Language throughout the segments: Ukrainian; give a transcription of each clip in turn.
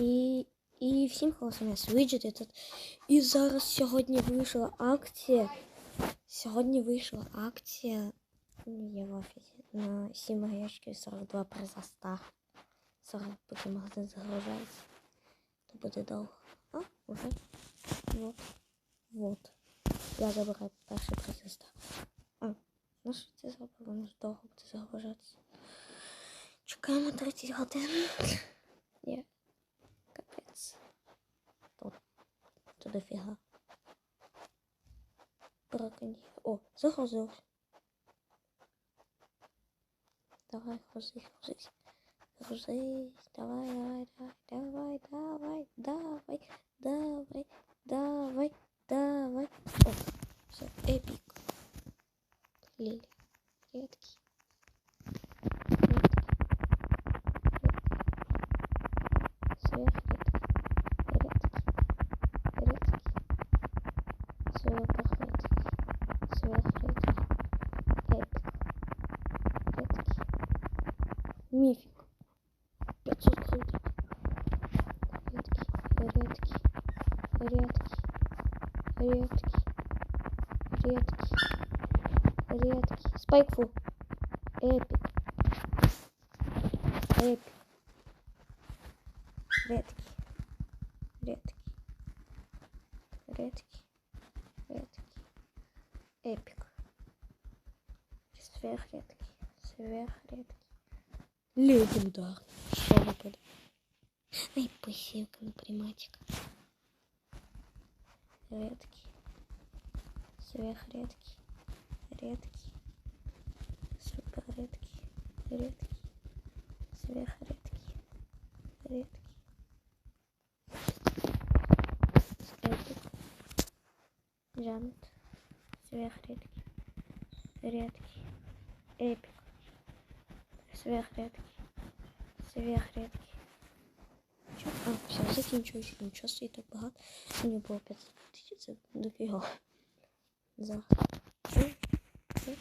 І, і всім холосмес виджети тут. І зараз сьогодні вийшла акція. Сьогодні вийшла акція. Я в офісі. На 7 ящиків 42 приза 100. Зараз поки магазин загружається. То буде довго. А, уже. Вот. Вот. Я забираю перший приз 100. А, ну що це зробив? Воно ж довго буде загружатися. Чекаємо 30 годин. Загрузився. Давай, грузись, грузись. Грузись. Давай, давай, давай, давай, давай, давай, давай, давай. О, все, эпик. Лили. Редкий. Мифик. 500 ходів. Рідкий, рідкий, рідкий, рідкий, редкий. рідкий. Спайкфул. Эпик. Епік. Редкий. Редкий. Редкий. Редкий. Эпик. Сверхредкий. Сверхредкий. Легендарный. Что выпадет? Ай, посилка на приматика. Редкий. Сверхредкий. Редкий. Супер редкий. Редкий. Сверхредкий. Редкий. Эпик. Джамет. Сверхредкий. Редкий. Эпик. Сверхредкий. Сверхредкий. Чо? А, все, закінчуюся. Нічого собі так багато. Мені було 500 тисяч, це дофіга. Зараз. Чо? Чо?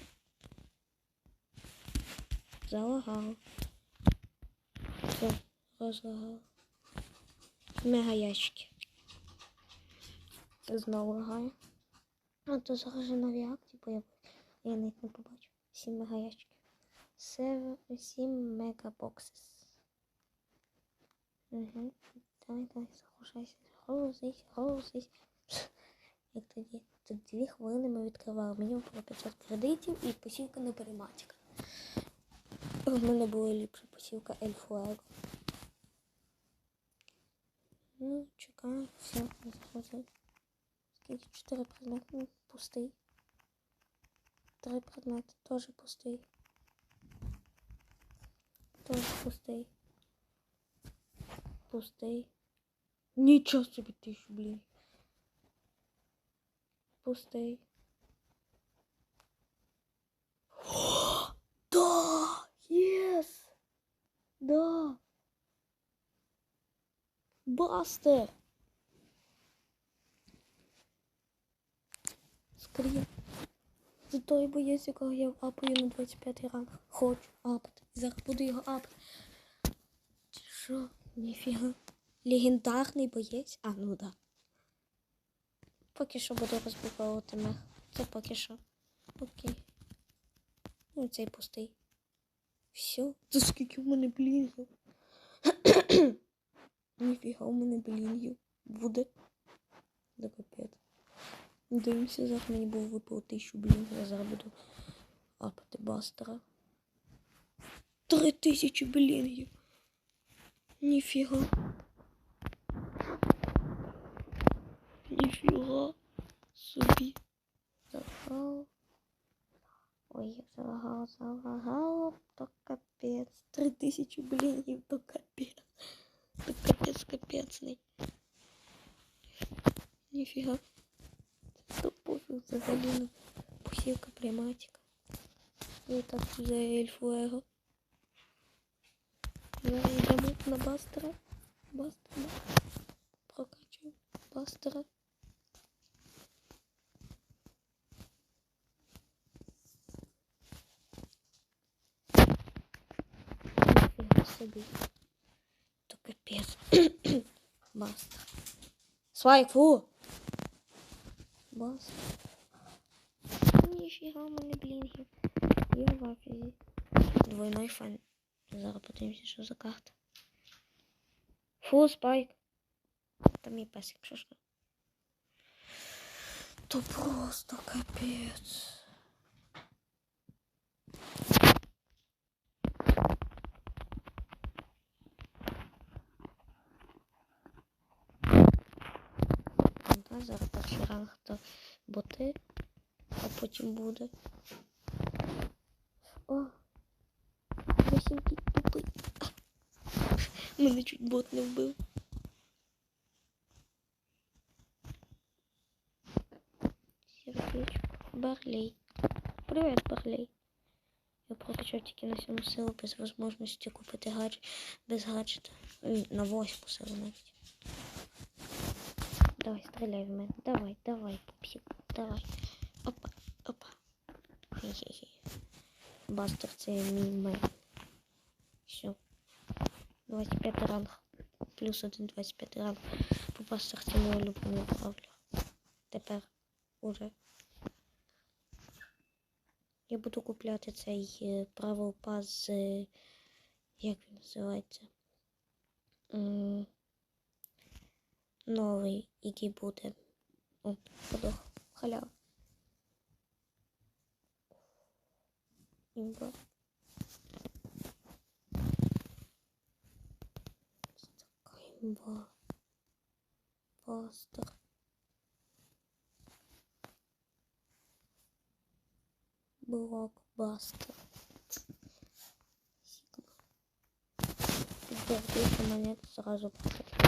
Залагало. Все, розлагало. Мега ящики. Знову лагаю. А то зараз же нові акції появились. Я навіть не побачив. 7 мега ящиків. 7 мега боксис. Угу. Давай, загружайся. Грузись, грузись. Як тоді? Тут дві хвилини ми відкривали. Мені було 500 кредитів і посілка на перематика. У мене була ліпша посілка Ель Фуего. Ну, чекаю, все, заходить. Скільки? Чотири предмети. Ну, пустий. Три предмети теж пустий. Теж пустий. Пустий. Нічого собі тисячу, блін. Пустий. Да! Єс! Да! Бастер! Скрін. Це той боєць, якого я апаю на 25 ранг. Хочу апати. Зараз буду його апати. Що? Ніфіга. Легендарний боєць? А, ну да. Поки що буду розбудовувати мех. Це поки що. Окей. Ну, цей пустий. Все. Це скільки в мене блінгів. Ніфіга у мене блінгів. Буде. Да капець. Дивимося, зараз мені був випав тисячу блінгів, я зараз буду апати бастера. Три тисячі блінгів. Ніфіга. Ніфіга собі. Залагало. Ой, як залагало, залагало, то капець. Три тисячі блінів, то капець. То капець капецний. Ніфіга. То пофіг взагалі на посілка приматика. І так за ельфуего. Зараз йдемо на бастера. Бастера. Прокачуємо бастера. Ніфіга собі. То капець. Бастер. Спайк, фу! Бастер. В мене блінгів. Я в афізі. Двойной фан. Зараз подивимося, що за карта. Фу, спайк. Там мій песик пішов. То просто капець. Да, зараз перший ранг то боти, а потім буде. О! Вісімки тупий. Мене чуть бот не вбив. Сердечко. Барлей. Привет, Барлей. Я прокачав тільки на сьому силу без можливості купити гаджет без гаджета. На восьму силу навіть. Давай, стреляй в мене. Давай, давай, пупсик. Давай. Опа, опа. Хе-хе-хе. Бастер це мій мем. Все. 25 ранг. Плюс один 25 ранг. По бастер це мій улюблений бравлер. Тепер уже. Я буду купляти цей е, правил пас з. е, Як він називається? Новий, який буде. О, подох. Халява. Імба. Це така імба. Пастор. Блокбастер. Сигма. Підбердити монет зразу поставлю.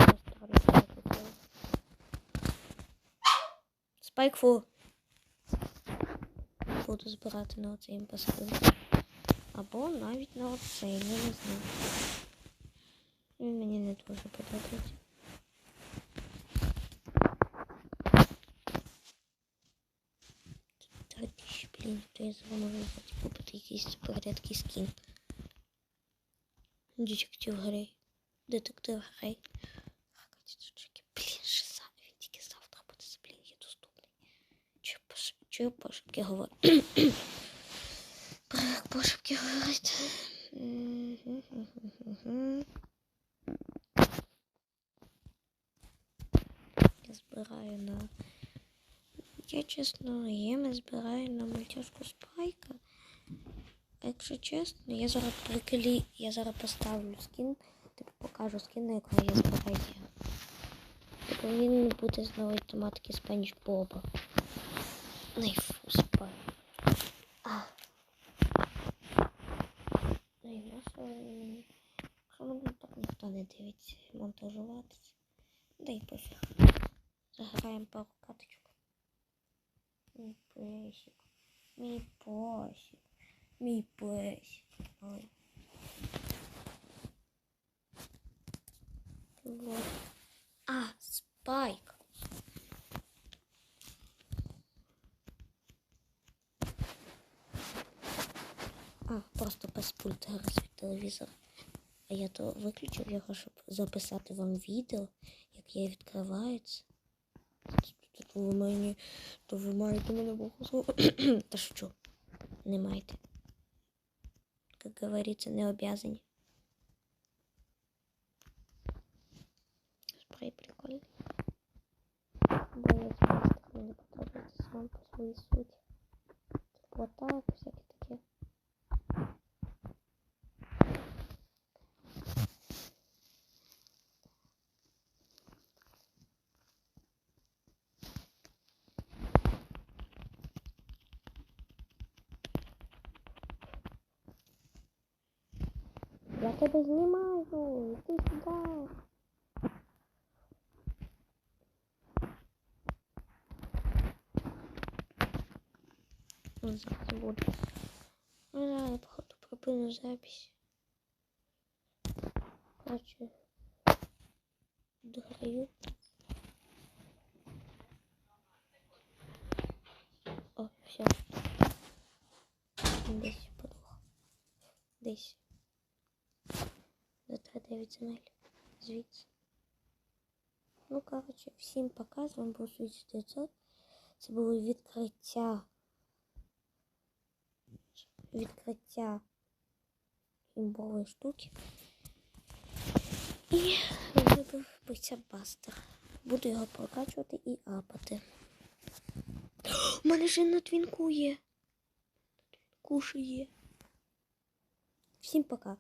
Спайкфу. Буду збирати на оцей імпостив. Або навіть на оцей, я не знаю. Він мені не дуже подобається. Блін, то я взяти купити якийсь суперрядкий скін. Детектив Грей. Детектив Грей. Блін, шиза, він тільки завтра буде, блін, є доступний. Чи Я пошепки як пошепки говорити? Я збираю на... Я чесно, я не збираю на мультяшку спайка. Якщо чесно, я зараз приколі, я зараз поставлю скін, типу покажу скін, на якого я збираю. Типу він не буде знову тематики Спанч Боба. Найфу спай. А. Найважче мені. Якщо мене так ніхто не дивиться монтажуватися. Да й пофіг. Заграємо пару каточок. Мій песик. Мій посик. Мій песик. Ой. Вот. А, спайк. А, пульта зараз від телевізора. А я то виключив його, щоб записати вам відео, як я відкривається. То ви мені, то ви маєте мене богу. Та що? Не маєте. Как говорится, не обязаны. Спрей прикольный. Боец мастер мені подобається сам по своїй суті. Вот так, всякі такі. Я тебе знімаю, іди сюди. Ну, Зараз буду. Ну, я походу пропину запись. Короче, дограю. О, все. Десь подох. Десь. За 9 земель. Звідси. Ну, коротше, всім пока. З вами був Switch 900. Це було відкриття. Відкриття імбової штуки. І вибив биця бастер. Буду його прокачувати і апати. У мене ж на твінку є. Кушає. Всім пока.